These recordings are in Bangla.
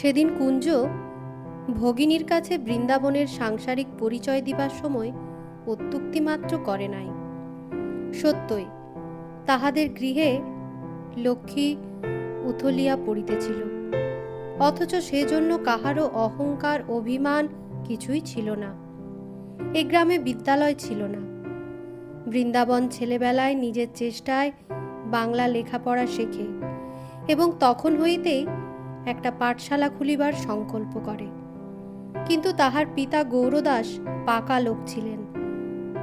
সেদিন কুঞ্জ ভগিনীর কাছে বৃন্দাবনের সাংসারিক পরিচয় দিবার সময় অত্যুক্তি মাত্র করে নাই। সত্যই, তাহাদের গৃহে লক্ষ্মী উথলিয়া পড়িতেছিল। অথচ সেজন্য কাহারও অহংকার, অভিমান কিছুই ছিল না। এ গ্রামে বিদ্যালয় ছিল না। বৃন্দাবন ছেলেবেলায় নিজের চেষ্টায় বাংলা লেখাপড়া শেখে এবং তখন হইতেই একটা পাঠশালা খুলিবার সংকল্প করে। কিন্তু তাহার পিতা গৌরদাস পাকা লোক ছিলেন।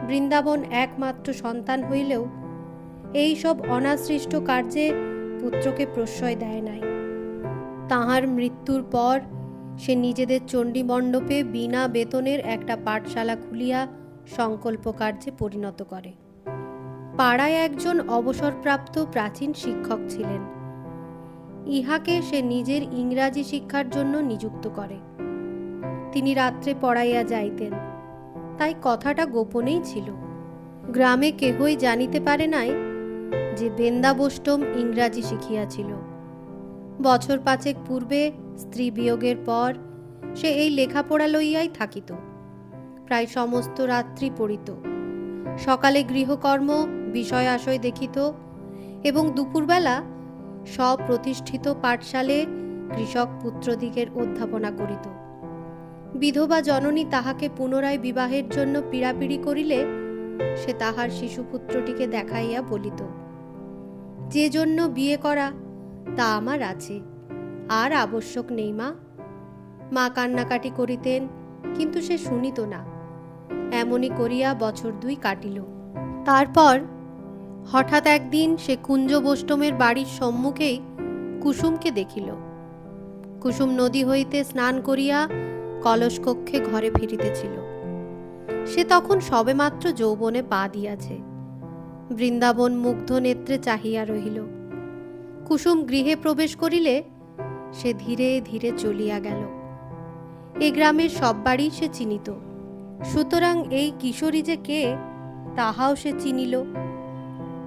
বৃন্দাবন একমাত্র সন্তান হইলেও এই সব অনাসৃষ্ট কার্যে পুত্রকে প্রশ্রয় দেয় নাই। তাহার মৃত্যুর পর সে নিজেদের চণ্ডী মণ্ডপে বিনা বেতনের একটা পাঠশালা খুলিয়া সংকল্প কার্যে পরিণত করে। পাড়ায় একজন অবসরপ্রাপ্ত প্রাচীন শিক্ষক ছিলেন। ইহাকে সে নিজের ইংরাজি শিক্ষার জন্য নিযুক্ত করে। তিনি রাত্রে পড়াইয়া যাইতেন। তাই কথাটা গোপনেই ছিল। গ্রামে কেহই জানিতে পারে নাই যে বেন্দাবষ্টম ইংরাজি শিখিয়াছিল। বছর পাঁচেক পূর্বে স্ত্রী বিয়োগের পর সে এই লেখাপড়া লইয়াই থাকিত। প্রায় সমস্ত রাত্রি পড়িত। সকালে গৃহকর্ম বিষয় আশয় দেখিত এবং দুপুরবেলা স্বপ্রতিষ্ঠিত পাঠশালে কৃষক পুত্রদিগের অধ্যাপনা করিত। বিধবা জননী তাহাকে পুনরায় বিবাহের জন্য পীড়াপিড়ি করিলে সে তাহার শিশুপুত্রটিকে দেখাইয়া বলিত, যে জন্য বিয়ে করা, তা আমার আছে, আর আবশ্যক নেই মা। মা কান্নাকাটি করিতেন, কিন্তু সে শুনিত না। এমনই করিয়া বছর দুই কাটিল। তারপর হঠাৎ একদিন সে কুঞ্জ বৈষ্ণবের বাড়ির সম্মুখেই কুসুমকে দেখিল। কুসুম নদী হইতে স্নান করিয়া কলস কক্ষে ঘরে ফিরিতেছিল। সে তখন সবেমাত্র যৌবনে পা দিয়াছে। বৃন্দাবন মুগ্ধ নেত্রে চাহিয়া রহিল। কুসুম গৃহে প্রবেশ করিলে সে ধীরে ধীরে চলিয়া গেল। এ গ্রামের সব বাড়ি সে চিনিত। সুতরাং এই কিশোরী যে কে, তাহাও সে চিনিল।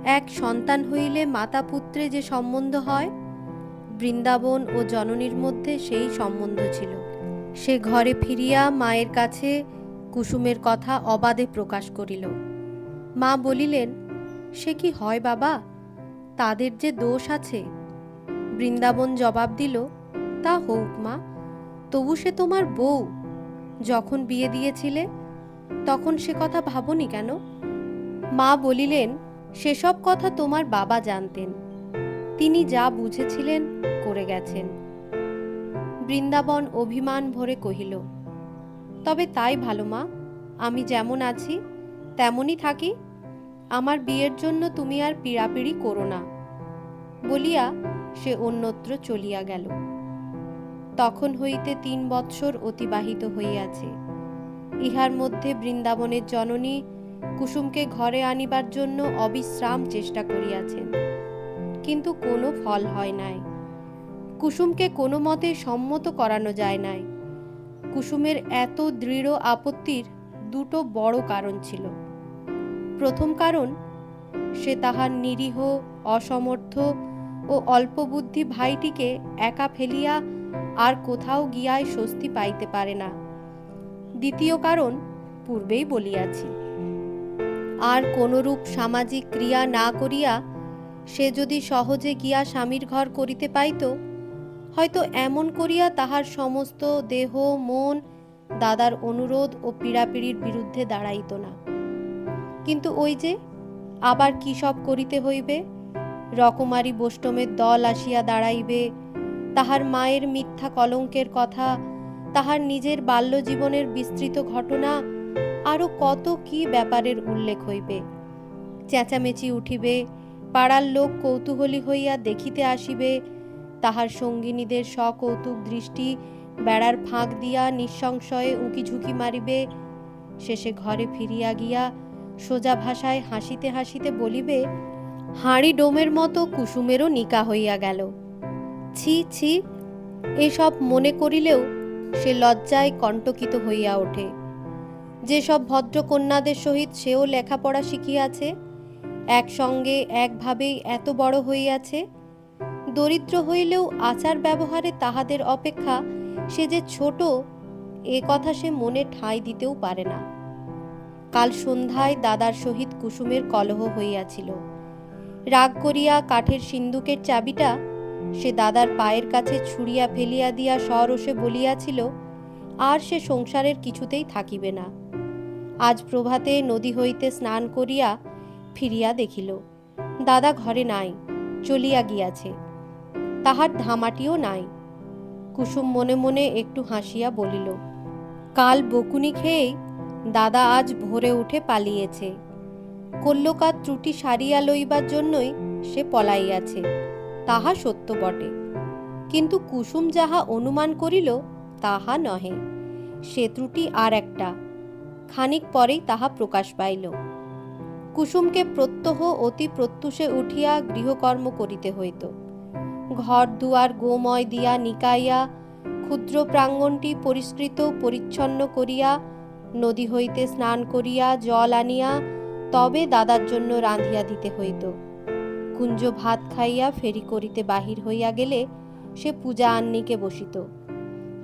এক সন্তান হইলে মাতা পুত্রে যে সম্বন্ধ হয়, বৃন্দাবন ও জননীর মধ্যে সেই সম্বন্ধ ছিল। সে ঘরে ফিরিয়া মায়ের কাছে কুসুমের কথা অবাধে প্রকাশ করিল। মা বলিলেন, সে কি হয় বাবা? তাদের যে দোষ আছে? বৃন্দাবন জবাব দিল, তা হোক মা, তবু সে তোমার বউ। যখন বিয়ে দিয়েছিলে, তখন সে কথা ভাবনি কেন? মা বলিলেন সেসব কথা তোমার বাবা জানতেন। তিনি যা বুঝেছিলেন করে গেছেন। বৃন্দাবন অভিমান ভরে কহিল, তবে তাই ভালো মা, আমি যেমন আছি, তেমনই থাকি। আমার বিয়ের জন্য তুমি আর পীড়াপিড়ি করো না। বলিয়া সে অন্যত্র চলিয়া গেল। তখন হইতে তিন বৎসর অতিবাহিত হইয়াছে। ইহার মধ্যে বৃন্দাবনের জননী কুসুমকে ঘরে আনিবার জন্য অবিশ্রাম চেষ্টা করিয়াছেন। কিন্তু কোনো ফল হয় নাই। কুসুমকে কোনো মতে সম্মত করানো যায় নাই। কুসুমের এত দৃঢ় আপত্তির দুটো বড় কারণ ছিল। প্রথম কারণ, সে তাহার নিরীহ, অসমর্থ ও অল্পবুদ্ধি ভাইটিকে একা ফেলিয়া আর কোথাও গিয়ায় স্বস্তি পাইতে পারে না। দ্বিতীয় কারণ, পূর্বেই বলিয়াছি। আর কোনরূপ সামাজিক ক্রিয়া না করিয়া সে যদি সহজে গিয়া স্বামীর ঘর করিতে পাইত, হয়তো এমন করিয়া তাহার সমস্ত দেহ, মন, দাদার অনুরোধ ও পীড়াপিড়ির বিরুদ্ধে দাঁড়াইত না। কিন্তু ওই যে, আবার কি সব করিতে হইবে? রকমারি বৈষ্ণবের দল আসিয়া দাঁড়াইবে, তাহার মায়ের মিথ্যা কলঙ্কের কথা, তাহার নিজের বাল্যজীবনের বিস্তৃত ঘটনা আরও কত কি ব্যাপারের উল্লেখ হইবে? চেঁচামেচি উঠিবে, পাড়ার লোক কৌতূহলী হইয়া দেখিতে আসিবে, তাহার সঙ্গিনীদের সকৌতুক দৃষ্টি বেড়ার ফাঁক দিয়া নিঃসংশয়ে উঁকি ঝুঁকি মারিবে, শেষে ঘরে ফিরিয়া গিয়া সোজা ভাষায় হাসিতে হাসিতে বলিবে, হাঁড়ি ডোমের মতো কুসুমেরও নিকা হইয়া গেল। ছি ছি, এসব মনে করিলেও সে লজ্জায় কণ্টকিত হইয়া ওঠে। যেসব ভদ্রকন্যাদের সহিত সেও লেখাপড়া শিখিয়াছে, একসঙ্গে একভাবেই এত বড় হইয়াছে, দরিদ্র হইলেও আচার ব্যবহারে তাহাদের অপেক্ষা সে যে ছোট, এ কথা সে মনে ঠাঁই দিতেও পারে না। কাল সন্ধ্যায় দাদার সহিত কুসুমের কলহ হইয়াছিল। রাগ করিয়া কাঠের সিন্দুকের চাবিটা সে দাদার পায়ের কাছে ছুঁড়িয়া ফেলিয়া দিয়া সরসে বলিয়াছিল, আর সে সংসারের কিছুতেই থাকিবে না। আজ প্রভাতে নদী হইতে স্নান করিয়া ফিরিয়া দেখিল, দাদা ঘরে নাই, চলিয়া গিয়াছে। তাহার ধামাটিও নাই। কুসুম মনে মনে একটু হাসিয়া বলিল, কাল বকুনি খেয়েই দাদা আজ ভোরে উঠে পালিয়েছে। কল্যকার ত্রুটি সারিয়া লইবার জন্যই সে পলাইয়াছে, তাহা সত্য বটে। কিন্তু কুসুম যাহা অনুমান করিল, তাহা নহে। সে ত্রুটি আর একটা। খানিক পরেই তাহা প্রকাশ পাইল। কুসুমকে প্রত্যহ অতি প্রত্যুষে উঠিয়া গৃহকর্ম করিতে হইত। ঘর দুয়ার গোময় দিয়া নিকাইয়া, ক্ষুদ্র প্রাঙ্গণটি পরিষ্কৃত, পরিচ্ছন্ন করিয়া, নদী হইতে স্নান করিয়া, জল আনিয়া, তবে দাদার জন্য রাঁধিয়া দিতে হইত। কুঞ্জ ভাত খাইয়া ফেরি করিতে বাহির হইয়া গেলে সে পূজা আন্নিকে বসিত।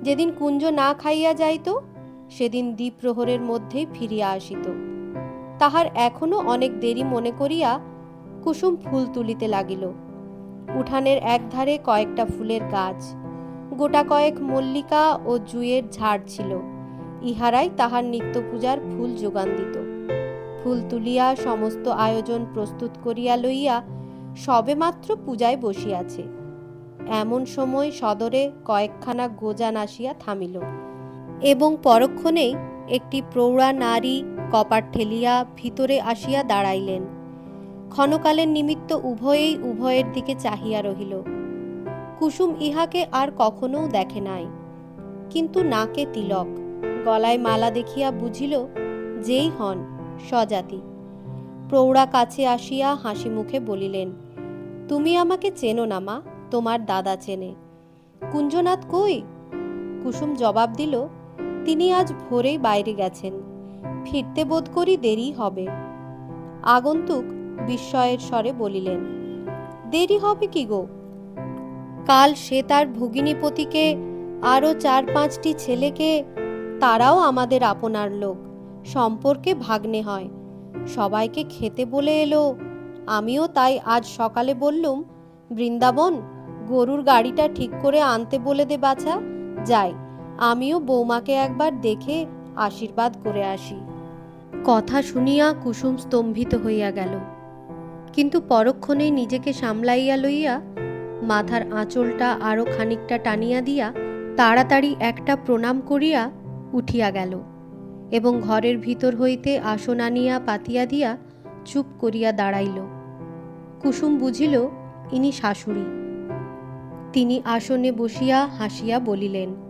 যেদিন কুঞ্জ না খাইয়া যাইত সেদিন দ্বীপ্রহরের মধ্যেই ফিরিয়া আসিত। তাহার এখনও অনেক দেরি মনে করিয়া কুসুম ফুল তুলিতে লাগিল। উঠানের একধারে কয়েকটা ফুলের গাছ, গোটা কয়েক মল্লিকা ও জুয়ের ঝাড় ছিল। ইহারাই তাহার নিত্য পূজার ফুল যোগান দিত। ফুল তুলিয়া সমস্ত আয়োজন প্রস্তুত করিয়া লইয়া সবেমাত্র পূজায় বসিয়াছে। এমন সময় সদরে কয়েকখানা গোজান আসিয়া থামিল। এবং পরক্ষণেই একটি প্রৌঢ়া নারী কপাট ঠেলিয়া ভিতরে আসিয়া দাঁড়াইলেন। ক্ষণকালের নিমিত্ত উভয়েই উভয়ের দিকে চাহিয়া রহিল। কুসুম ইহাকে আর কখনো দেখে নাই। কিন্তু নাকে তিলক, গলায় মালা দেখিয়া বুঝিল যেই হন, স্বজাতি। প্রৌঢ়া কাছে আসিয়া হাসি মুখে বলিলেন, তুমি আমাকে চেনো না মা, তোমার দাদা চেনে। কুঞ্জনাথ কই? কুসুম জবাব দিল তিনি আজ ভোরেই বাইরে গেছেন। ফিরতে বোধ করি দেরি হবে। আগন্তুক বিস্ময়ের স্বরে বলিলেন, দেরি হবে কি গো? কাল সে তার ভগিনীপতিকে আরও চার পাঁচটি ছেলেকে, তারাও আমাদের আপনার লোক, সম্পর্কে ভাগ্নে হয়। সবাইকে খেতে বলে এলো। আমিও তাই আজ সকালে বললুম, বৃন্দাবন, গরুর গাড়িটা ঠিক করে আনতে বলে দে বাছা, যাই। আমিও বৌমাকে একবার দেখে আশীর্বাদ করে আসি। কথা শুনিয়া কুসুম স্তম্ভিত হইয়া গেল। কিন্তু পরক্ষণেই নিজেকে সামলাইয়া লইয়া মাথার আঁচলটা আরও খানিকটা টানিয়া দিয়া তাড়াতাড়ি একটা প্রণাম করিয়া উঠিয়া গেল এবং ঘরের ভিতর হইতে আসন আনিয়া পাতিয়া দিয়া চুপ করিয়া দাঁড়াইল। কুসুম বুঝিল, ইনি শাশুড়ি। তিনি আসনে বসিয়া হাসিয়া বলিলেন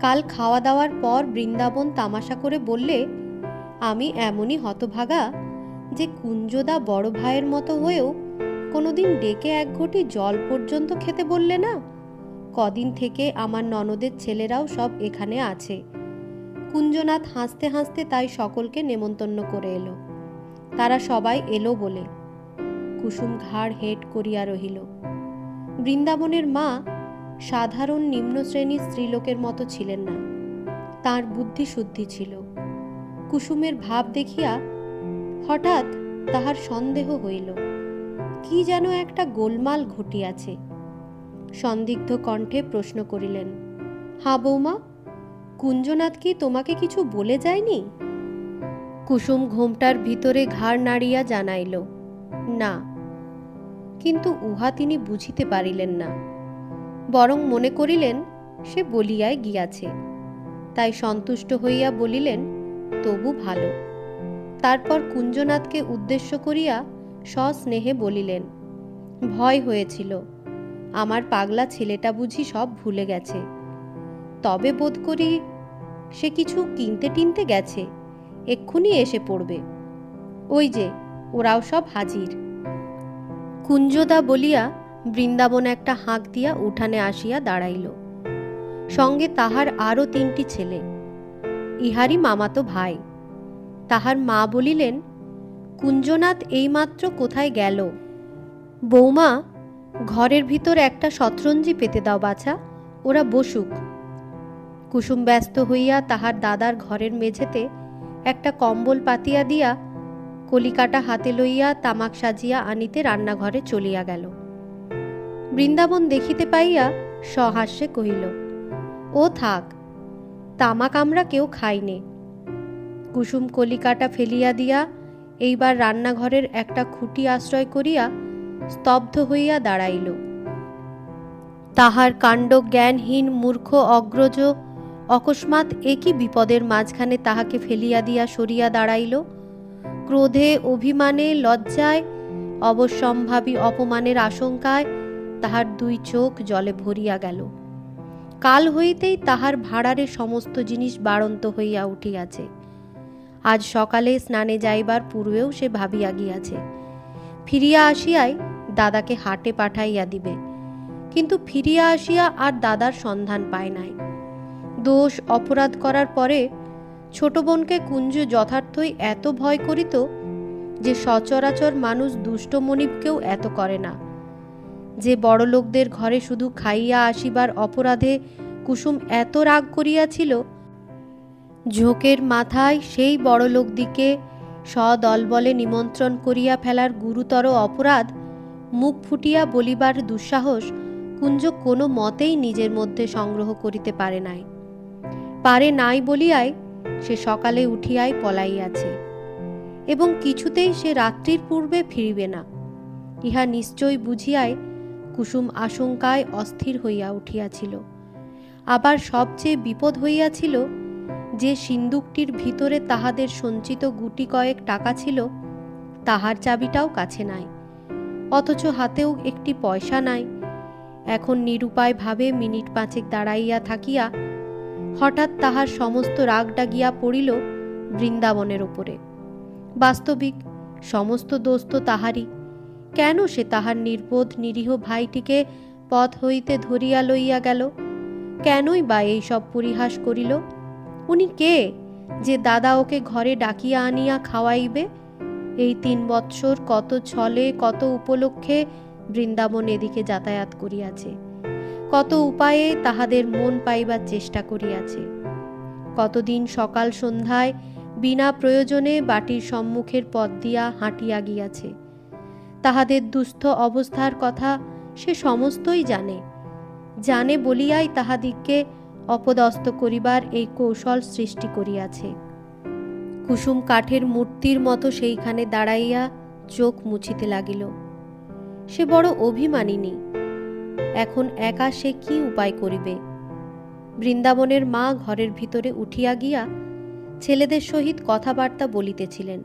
কাল খাওয়া দাওয়ার পর বৃন্দাবন তামাশা করে বললে, আমি এমনই হতভাগা যে কুঞ্জদা বড় ভাইয়ের মতো হয়েও কোনোদিন ডেকে এক ঘটি জল পর্যন্ত খেতে বললে না? কদিন থেকে আমার ননদের ছেলেরাও সব এখানে আছে। কুঞ্জনাথ হাসতে হাসতে তাই সকলকে নেমন্তন্ন করে এলো। তারা সবাই এলো বলে কুসুম ঘাড় হেট করিয়া রহিল। বৃন্দাবনের মা সাধারণ নিম্ন শ্রেণির স্ত্রীলোকের মতো ছিলেন না। তার বুদ্ধি শুদ্ধি ছিল। কুসুমের ভাব দেখিয়া হঠাৎ তাহার সন্দেহ হইল, কি যেন একটা গোলমাল ঘটিয়াছে? সন্দিগ্ধ কণ্ঠে প্রশ্ন করিলেন, হা বৌমা, কুঞ্জনাথ কি তোমাকে কিছু বলে যায়নি? কুসুম ঘোমটার ভিতরে ঘাড় নাড়িয়া জানাইল, না। কিন্তু উহা তিনি বুঝিতে পারিলেন না। বরং মনে করিলেন, সে বলিয়ায় গিয়াছে। তাই সন্তুষ্ট হইয়া বলিলেন, তবু ভালো। তারপর কুঞ্জনাথকে উদ্দেশ্য করিয়া সস্নেহে বলিলেন, ভয় হয়েছিল, আমার পাগলা ছেলেটা বুঝি সব ভুলে গেছে। তবে বোধ করি সে কিছু কিনতে টিনতে গেছে, এক্ষুনি এসে পড়বে। ওই যে, ওরাও সব হাজির। কুঞ্জদা বলিয়া বৃন্দাবন একটা হাঁক দিয়া উঠানে আসিয়া দাঁড়াইল। সঙ্গে তাহার আরও তিনটি ছেলে। ইহারি মামাতো ভাই। তাহার মা বলিলেন, কুঞ্জনাথ এইমাত্র কোথায় গেল? বৌমা, ঘরের ভিতর একটা শতরঞ্জি পেতে দাও বাছা, ওরা বসুক। কুসুম ব্যস্ত হইয়া তাহার দাদার ঘরের মেঝেতে একটা কম্বল পাতিয়া দিয়া কলিকাটা হাতে লইয়া তামাক সাজিয়া আনিতে রান্নাঘরে চলিয়া গেল। বৃন্দাবন দেখিতে পাইয়া সহাস্যে কহিল, ও থাক, তামাক আমরা কেউ খাইনে। কুসুম কলিকাটা ফেলিয়া দিয়া এইবার রান্নাঘরের একটা খুঁটি আশ্রয় করিয়া স্তব্ধ হইয়া দাঁড়াইল। তাহার কাণ্ড জ্ঞানহীন মূর্খ অগ্রজ অকস্মাৎ একই বিপদের মাঝখানে তাহাকে ফেলিয়া দিয়া সরিয়া দাঁড়াইল। ক্রোধে, অভিমানে, লজ্জায় অবশ্যম্ভাবী অপমানের আশঙ্কায় তাহার দুই চোখ জলে ভরিয়া গেল। কাল হইতেই তাহার ভাড়ারে সমস্ত জিনিস বাড়ন্ত হইয়া উঠিয়াছে। আজ সকালে স্নানে যাইবার পূর্বেও সে ভাবিয়া গিয়াছে। ফিরিয়া আসিয়াই দাদাকে হাটে পাঠাইয়া দিবে। কিন্তু ফিরিয়া আসিয়া আর দাদার সন্ধান পায় নাই। দোষ অপরাধ করার পরে ছোট বোনকে কুঞ্জ যথার্থই এত ভয় করিত যে সচরাচর মানুষ দুষ্ট মনিবকেও এত করে না। যে বড় লোকদের ঘরে শুধু খাইয়া আসিবার অপরাধে কুসুম এত রাগ করিয়াছিল, ঝোঁকের মাথায় সেই বড় লোকদিকে সদলবলে নিমন্ত্রণ করিয়া ফেলার গুরুতর অপরাধ মুখ ফুটিয়া বলিবার দুঃসাহস কুঞ্জ কোনো মতেই নিজের মধ্যে সংগ্রহ করিতে পারে নাই। পারে নাই বলিয়াই সে সকালে উঠিয়াই পলাইয়াছে এবং কিছুতেই সে রাত্রির পূর্বে ফিরিবে না। ইহা নিশ্চয় বুঝিয়াই কুসুম আশঙ্কায় অস্থির হইয়া উঠিয়াছিল। আবার সবচেয়ে বিপদ হইয়াছিল যে সিন্দুকটির ভিতরে তাহাদের সঞ্চিত গুটি কয়েক টাকা ছিল, তাহার চাবিটাও কাছে নাই। অথচ হাতেও একটি পয়সা নাই। এখন নিরুপায় ভাবে মিনিট পাঁচেক দাঁড়াইয়া থাকিয়া হঠাৎ তাহার সমস্ত রাগ ডাগিয়া পড়িল বৃন্দাবনের ওপরে। বাস্তবিক সমস্ত দোস্ত তাহারই কেন সে তাহার নির্বোধ নিরীহ ভাইটিকে পথ হইতে ধরিয়া লইয়া গেল? কেনই বা এই সব পরিহাস করিল? উনি কে যে দাদা ওকে ঘরে ডাকিয়া আনিয়া খাওয়াইবে? এই তিন বৎসর কত ছলে, কত উপলক্ষে বৃন্দাবন এদিকে যাতায়াত করিয়াছে। কত উপায়ে তাহাদের মন পাইবার চেষ্টা করিয়াছে। কতদিন সকাল সন্ধ্যায় বিনা প্রয়োজনে বাটির সম্মুখের পথ দিয়া হাঁটিয়া গিয়াছে। তাহাদের দুস্থ অবস্থার কথা সে সমস্তই জানে। জানে বলিয়াই তাহাদিগকে অপদস্থ করিবার এই কৌশল সৃষ্টি করিয়াছে। কুসুম কাঠের মূর্তির মতো সেইখানে দাঁড়াইয়া চোখ মুছিতে লাগিল। সে বড় অভিমানিনী। এখন একা সে কি উপায় করিবে? বৃন্দাবনের মা ঘরের ভিতরে উঠিয়া গিয়া ছেলেদের সহিত কথাবার্তা বলিতেছিলেন।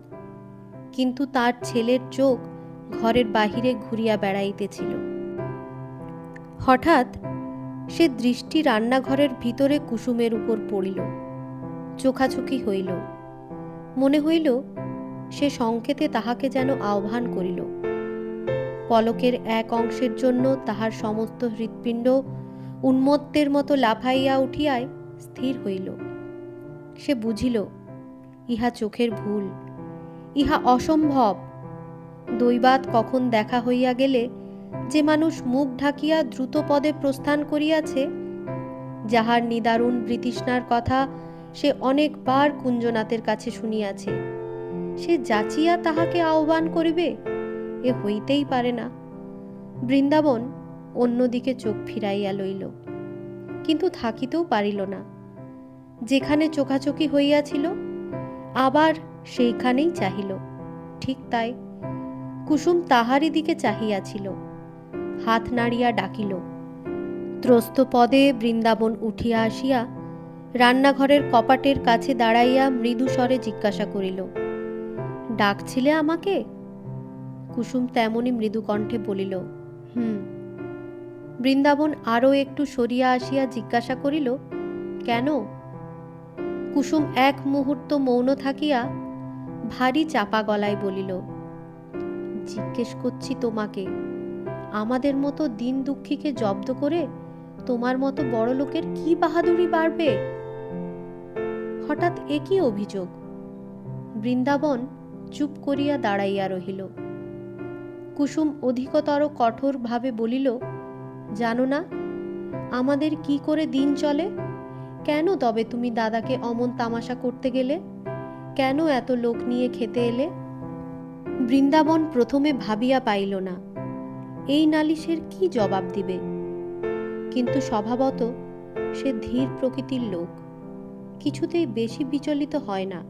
কিন্তু তার ছেলের চোখ ঘরের বাহিরে ঘুরিয়া বেড়াইতেছিল। হঠাৎ সে দৃষ্টি রান্নাঘরের ভিতরে কুসুমের উপর পড়িল। চোখাচোখি হইল। মনে হইল সে সংকেতে তাহাকে যেন আহ্বান করিল। পলকের এক অংশের জন্য তাহার সমস্ত হৃৎপিণ্ড উন্মত্তের মতো লাফাইয়া উঠিয়ায় স্থির হইল। সে বুঝিল, ইহা চোখের ভুল, ইহা অসম্ভব। দৈবাত কখন দেখা হইয়া গেলে যে মানুষ মুখ ঢাকিয়া দ্রুত পদে প্রস্থান করিয়াছে, যাহার নিদারুণ বৃতৃষ্ণার কথা সে অনেকবার কুঞ্জনাথের কাছে শুনিয়াছে, সে যাচিয়া তাহাকে আহ্বান করিবে? এ হইতেই পারে না। বৃন্দাবন অন্যদিকে চোখ ফিরাইয়া লইল, কিন্তু থাকিতেও পারিল না। যেখানে চোখাচোখি হইয়াছিল, আবার সেইখানেই চাহিল, ঠিক তাই কুসুম তাহারই দিকে চাহিয়াছিল। হাত নাড়িয়া ডাকিল। ত্রস্ত পদে বৃন্দাবন উঠিয়া আসিয়া রান্নাঘরের কপাটের কাছে দাঁড়াইয়া মৃদু স্বরে জিজ্ঞাসা করিল, ডাকছিলে আমাকে? কুসুম তেমনি মৃদু কণ্ঠে বলিল, হুম। বৃন্দাবন আরও একটু সরিয়া আসিয়া জিজ্ঞাসা করিল, কেন? কুসুম এক মুহূর্ত মৌন থাকিয়া ভারী চাপা গলায় বলিল জিজ্ঞেস করছি তোমাকে। আমাদের মতো দিন দুঃখীকে জব্দ করে তোমার মতো বড় লোকের কি বাহাদুরি বাড়বে? হঠাৎ একই অভিযোগ। বৃন্দাবন চুপ করিয়া দাঁড়াইয়া রহিল। কুসুম অধিকতর কঠোরভাবে বলিল, জানো না, আমাদের কি করে দিন চলে? কেন তবে তুমি দাদাকে অমন তামাশা করতে গেলে? কেন এত লোক নিয়ে খেতে এলে? বৃন্দাবন প্রথমে ভাবিয়া পাইল না। এই নালিশের কি জবাব দিবে? কিন্তু স্বভাবত সে ধীর প্রকৃতির লোক, কিছুতেই বেশি বিচলিত হয় না।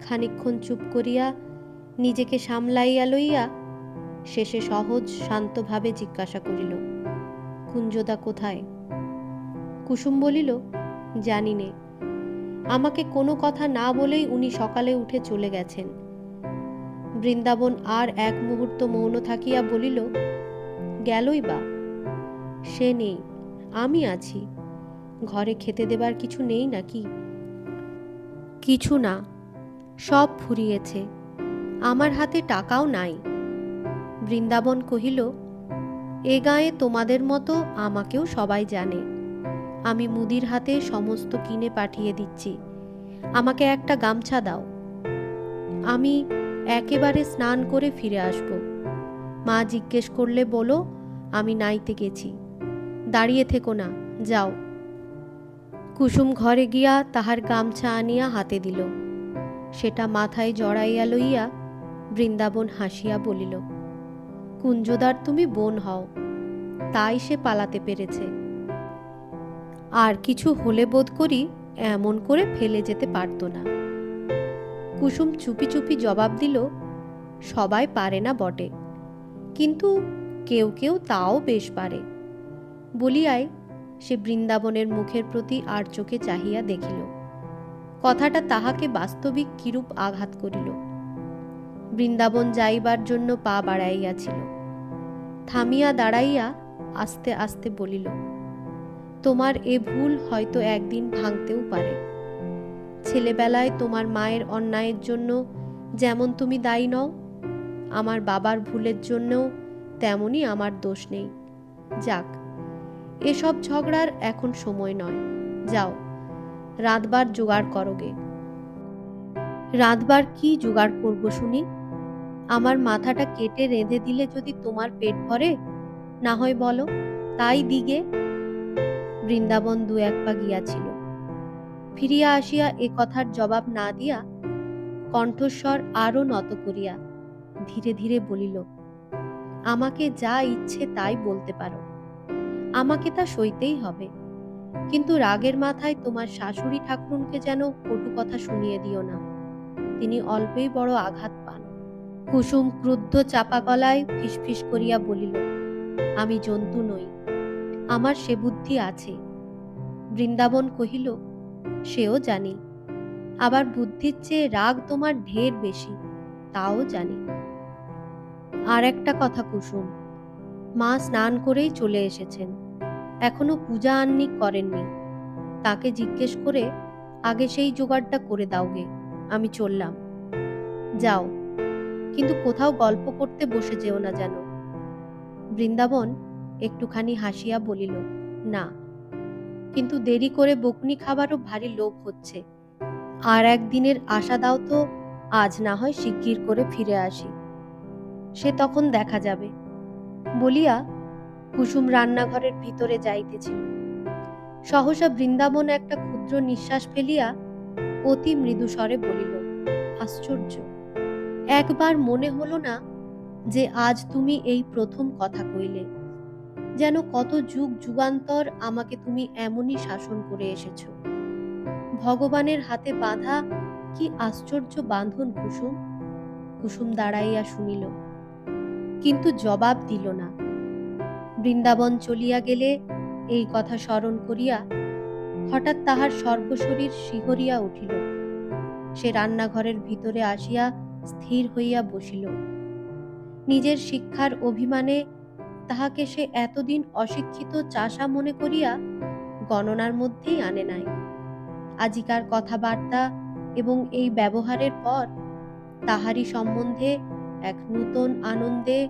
খানিকক্ষণ চুপ করিয়া নিজেকে সামলাইয়া লইয়া শেষে সহজ শান্তভাবে জিজ্ঞাসা করিল, কুঞ্জদা কোথায়? কুসুম বলিল, জানি নে। আমাকে কোনো কথা না বলেই উনি সকালে উঠে চলে গেছেন। বৃন্দাবন আর এক মুহূর্ত মৌন থাকিয়া বলিল, গেলই বা? সে নেই, আমি আছি। ঘরে খেতে দেবার কিছু নেই নাকি? কিছু না, সব ফুরিয়েছে। আমার হাতে টাকাও নাই। বৃন্দাবন কহিল, এ গায়ে তোমাদের মতো আমাকেও সবাই জানে। আমি মুদির হাতে সমস্ত কিনে পাঠিয়ে দিচ্ছি। আমাকে একটা গামছা দাও। আমি একেবারে স্নান করে ফিরে আসব। মা জিজ্ঞেস করলে বলো, আমি নাইতে গেছি। দাঁড়িয়ে থেকো না, যাও। কুসুম ঘরে গিয়া তাহার গামছা আনিয়া হাতে দিল। সেটা মাথায় জড়াইয়া লইয়া বৃন্দাবন হাসিয়া বলিল, কুঞ্জদার, তুমি বোন হও। তাই সে পালাতে পেরেছে। আর কিছু হলে বোধ করি এমন করে ফেলে যেতে পারত না। কুসুম চুপি চুপি জবাব দিল, সবাই পারে না বটে। কিন্তু কেউ কেউ তাও বেশ পারে। বলিয়াই সে বৃন্দাবনের মুখের প্রতি আর চোখে চাহিয়া দেখিল। কথাটা তাহাকে বাস্তবিক কিরূপ আঘাত করিল। বৃন্দাবন যাইবার জন্য পা বাড়াইয়াছিল। থামিয়া দাঁড়াইয়া আস্তে আস্তে বলিল, তোমার এ ভুল হয়তো একদিন ভাঙতেও পারে। ছেলেবেলায় তোমার মায়ের অন্যায়ের জন্য যেমন তুমি দায়ী নও, আমার বাবার ভুলের জন্যও তেমনই আমার দোষ নেই। যাক, এসব ঝগড়ার এখন সময় নয়। যাও, রাতবার জোগাড় করোগে রাতবার কি জোগাড় করব শুনি? আমার মাথাটা কেটে রেঁধে দিলে যদি তোমার পেট ভরে, না হয় বলো, তাই দিগে বৃন্দাবন দু এক পা গিয়াছিল। ফিরিয়া আসিয়া এ কথার জবাব না দিয়া কণ্ঠস্বর আরও নত করিয়া ধীরে ধীরে বলিল, আমাকে যা ইচ্ছে তাই বলতে পারো। আমাকে তা সইতেই হবে। কিন্তু রাগের মাথায় তোমার শাশুড়ি ঠাকুরুনকে যেন কটু কথা শুনিয়ে দিও না। তিনি অল্পেই বড় আঘাত পান। কুসুম ক্রুদ্ধ চাপা গলায় ফিসফিস করিয়া বলিল, আমি জন্তু নই। আমার সে বুদ্ধি আছে। বৃন্দাবন কহিল সেও জানি। আবার বুদ্ধির চেয়ে রাগ তোমার ঢের বেশি, তাও জানি। আর একটা কথা কুসুম, মা স্নান করেই চলে এসেছেন। এখনও পূজা আন্নিক করেননি। তাকে জিজ্ঞেস করে, আগে সেই জোগাড়টা করে দাওগে আমি চললাম। যাও। কিন্তু কোথাও গল্প করতে বসে যেও না যেন। বৃন্দাবন একটুখানি হাসিয়া বলিল, না। কিন্তু দেরি করে বকুনি খাবারও ভারী লোভ হচ্ছে। আর একদিনের আশা দাও তো, আজ না হয় শিগগির করে ফিরে আসি। সে তখন দেখা যাবে। বলিয়া কুসুম রান্নাঘরের ভিতরে যাইতেছিল। সহসা বৃন্দাবন একটা ক্ষুদ্র নিঃশ্বাস ফেলিয়া অতি মৃদু স্বরে বলিল, আশ্চর্য! একবার মনে হলো না যে আজ তুমি এই প্রথম কথা কইলে। যেন কত যুগ যুগান্তর আমাকে তুমি এমনই শাসন করে এসেছ। ভগবানের হাতে বাঁধা কি আশ্চর্য বাঁধন কুসুম? কুসুম দাঁড়াইয়া শুনিল, কিন্তু জবাব দিল না। বৃন্দাবন চলিয়া গেলে এই কথা স্মরণ করিয়া হঠাৎ তাহার সর্বশরীর শিহরিয়া উঠিল। সে রান্নাঘরের ভিতরে আসিয়া স্থির হইয়া বসিল। নিজের শিক্ষার অভিমানে তাহাকে সে এতদিন অশিক্ষিত চাষা মনে করিয়া গণনার মধ্যেই আনে নাই। আজিকার কথাবার্তা এবং এই ব্যবহারের পর তাহারই সম্বন্ধে এক নূতন আনন্দে,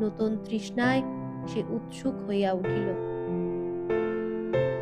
নূতন তৃষ্ণায় সে উৎসুক হইয়া উঠিল।